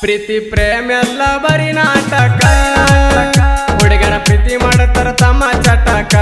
ಪ್ರೀತಿ ಪ್ರೇಮ ಎಲ್ಲ ಬರಿ ನಾಟಕ. ಹುಡುಗನ ಪ್ರೀತಿ ಮಾಡತಾರ ತಮ್ಮ ಚಟಕ.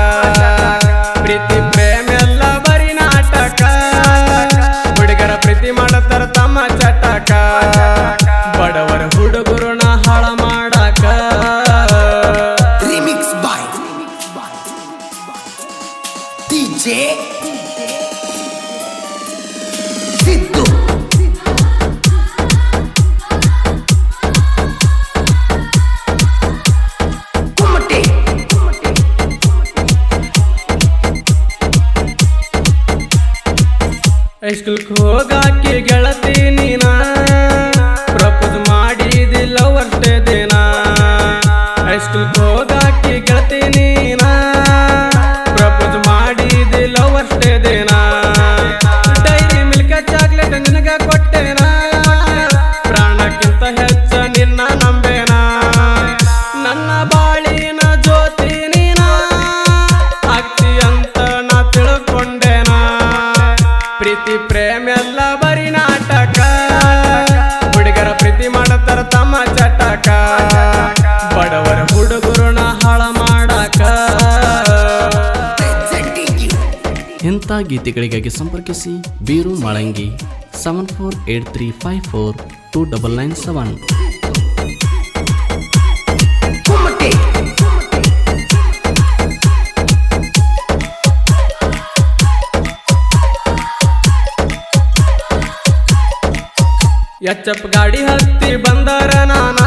ಸ್ಕೂಲ್ಗೆ ಹೋಗಾಕಿ ಗೆಳತಿ ಪ್ರೀತಿ ಪ್ರೇಮ ಎಲ್ಲ ಬರೀ ನಾಟಕ. ಹುಡುಗರ ಪ್ರೀತಿ ಮಾಡತಾರ ತಮ್ಮ ಚಟಕ. ಬಡವರ ಹುಡುಗರುನ ಹಾಳ ಮಾಡಕ. ಇಂಥ ಗೀತೆಗಳಿಗಾಗಿ ಸಂಪರ್ಕಿಸಿ Biru Malangi seven four eight three five four two double nine seven ಎಚ್ಚಪ್ ಗಾಡಿ ಹತ್ತಿ ಬಂದರ ನಾನ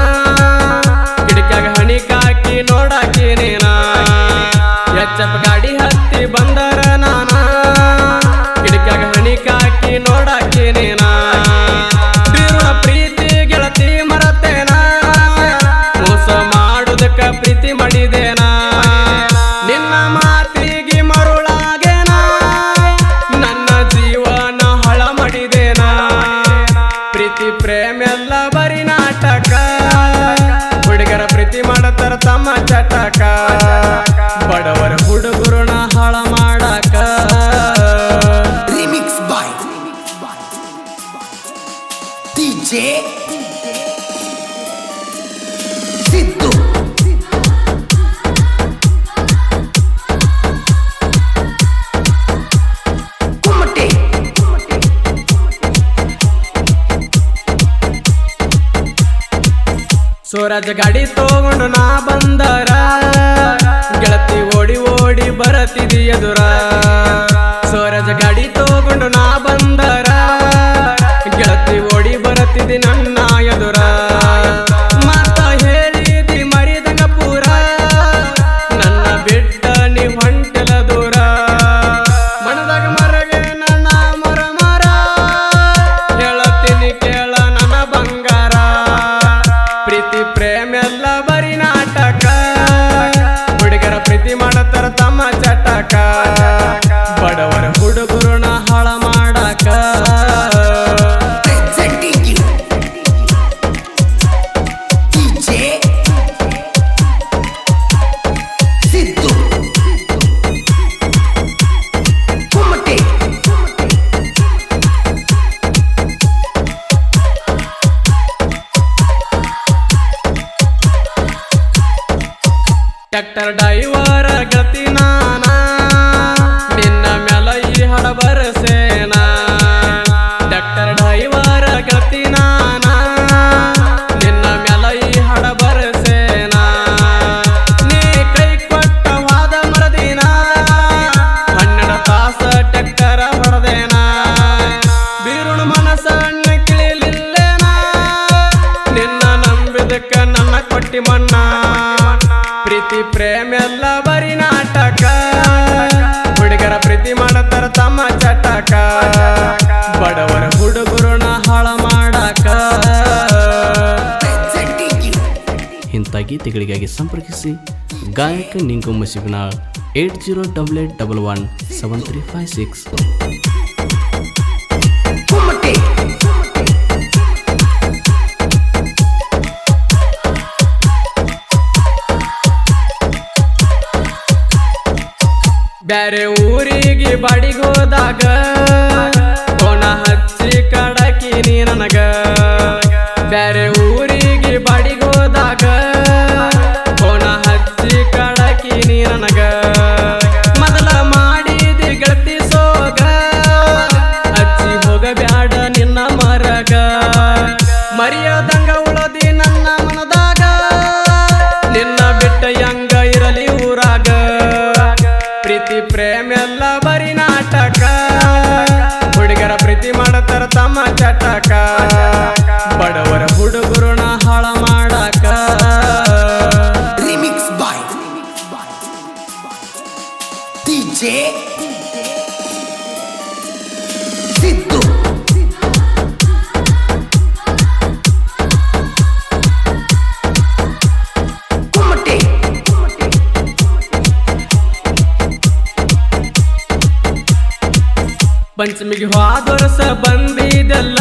ಸೂರಜ್ ಗಾಡಿ ತಗೊಂಡು ನಾ ಬಂದರ. ಗೆಳತಿ ಓಡಿ ಓಡಿ ಬರತಿದಿ ಎದುರ. ಟ್ರ್ಯಾಕ್ಟರ್ ಡೈವರ್ ಗತಿ ನಾನ? ನಿನ್ನ ಮ್ಯಾಲ ಈ ಹಡ ಬರಸೇನ ಟ್ಯಾಕ್ಟರ್ ಡೈವರ್ ಗತಿ ನಾನ? ನಿನ್ನ ಮ್ಯಾಲ ಈ ಹಡ ಬರಸೇನ ನೀ ಕೈ ಕೊಟ್ಟ ವಾದ ಮರದಿನ? ಹನ್ನೆರಡು ತಾಸ ಟ್ಯಾಕ್ಟರ ಹೊಡೆದೇನ ಬೀರುಣ ಕಿಳಿಲಿಲ್ಲೇನ? ನಿನ್ನ ನಂಬಿದಕ್ಕ ನನ್ನ ಕೊಟ್ಟಿ ಮಣ್ಣ? ಪ್ರೀತಿ ಪ್ರೇಮ ಎಲ್ಲ ಬರೀ ನಾಟಕ. ಹುಡುಗರ ಪ್ರೀತಿ ಮಾಡತಾರ ತಮ್ಮ ಚಟಕ. ಬಡವರ ಹುಡುಗರುನ ಹಾಳ ಮಾಡಕ. ಇಂಥ ಗೀತೆಗಳಿಗಾಗಿ ಸಂಪರ್ಕಿಸಿ ಗಾಯಕ Ningu Shivanal, eight zero double eight double one, seven three five six. ಬ್ಯಾರೆ ಊರಿಗೆ ಬಡಿಗೋದಾಗ ಕೊಣ ಹಚ್ಚಿ ಕಡಕಿನಿ ನನಗ. ಬ್ಯಾರೆ ಊರಿಗೆ ಬಡಿಗೋದಾಗ ಕೊಣ ಹಚ್ಚಿ ಕಡಕಿನಿ ನನಗ. ಮೊದಲ ಮಾಡಿದಿ ಗೆಳತಿ ಸೋಗ, ಹಚ್ಚಿ ಹೋಗಬ್ಯಾಡ ನಿನ್ನ ಮರಗ. ಮರ್ಯಾದಂಗ ಪ್ರೇಮೆಲ್ಲ ಬರಿ ನಾಟಕ. ಹುಡುಗರ ಪ್ರೀತಿ ಮಾಡತಾರ ತಮ್ಮ ಚಟಕ. ಪಂಚಮಿಗೆ ಹೋದೊರಸ ಬಂದಿದ್ದಲ್ಲ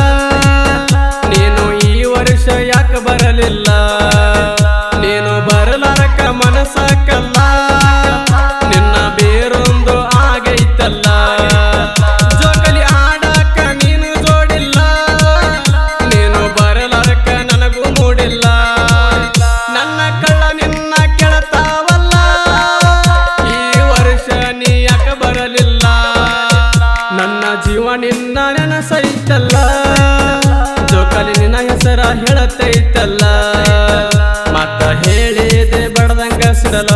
ಇತ್ತಲ್ಲ? ಜೋಕಾಲಿ ನಿನ್ನ ಹೆಸರ ಹೇಳತೈತಲ್ಲ ಮತ್ತ ಹೇಳಿದೆ ಬಡದಂಗ ಸಿಡಲ್ಲ?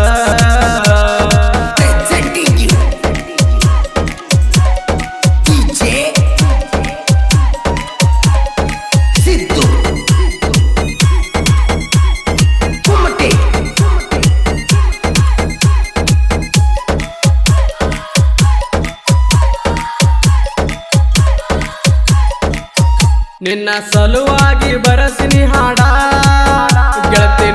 ನಿನ್ನ ಸಲುವಾಗಿ ಬರಸಿನಿ ಹಾಡ ಗೆಳತಿ